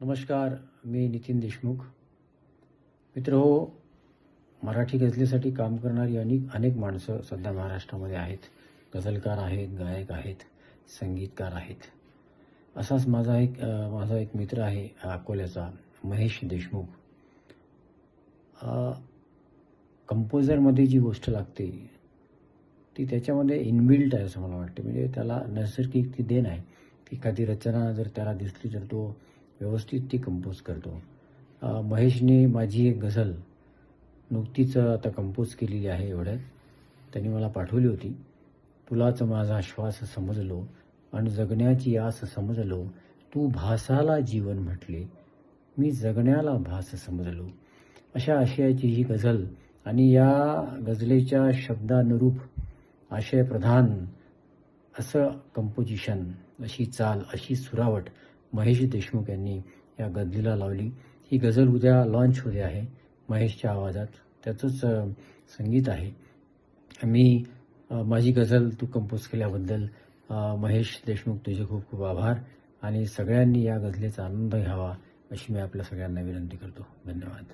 नमस्कार मी नितीन देशमुख. मित्र हो मराठी गझलेसाठी काम करणारी अनेक अनेक माणसं सध्या महाराष्ट्रामध्ये आहेत. गझलकार आहेत गायक आहेत संगीतकार आहेत. असाच माझा एक माझा एक मित्र आहे अकोल्याचा महेश देशमुख. कंपोजरमध्ये जी गोष्ट लागते ती त्याच्यामध्ये इनबिल्ट आहे असं मला वाटते. म्हणजे त्याला नैसर्गिक ती देण आहे. एखादी रचना जर त्याला दिसली तर तो व्यवस्थित ती कंपोज करतो. महेशने माझी एक गझल नुकतीच आता कंपोज केलेली आहे एवढ्यात. त्यांनी मला पाठवली होती. तुलाच माझा श्वास समजलो आणि जगण्याची आस समजलो. तू भासाला जीवन म्हटले. मी जगण्याला भास समजलो. अशा आशयाची ही गझल आणि या गझलेच्या शब्दानुरूप आशयप्रधान असं कंपोजिशन अशी चाल अशी सुरावट महेश देशमुख यांनी या गझलीला लावली. ही गझल उद्या लॉन्च होते आहे महेशच्या आवाजात. त्याचंच संगीत आहे. मी माझी गझल तू कंपोज केल्याबद्दल महेश देशमुख तुझे खूप खूप आभार आणि सगळ्यांनी या गझलेचा आनंद घ्यावा अशी मी आपल्या सगळ्यांना विनंती करतो. धन्यवाद.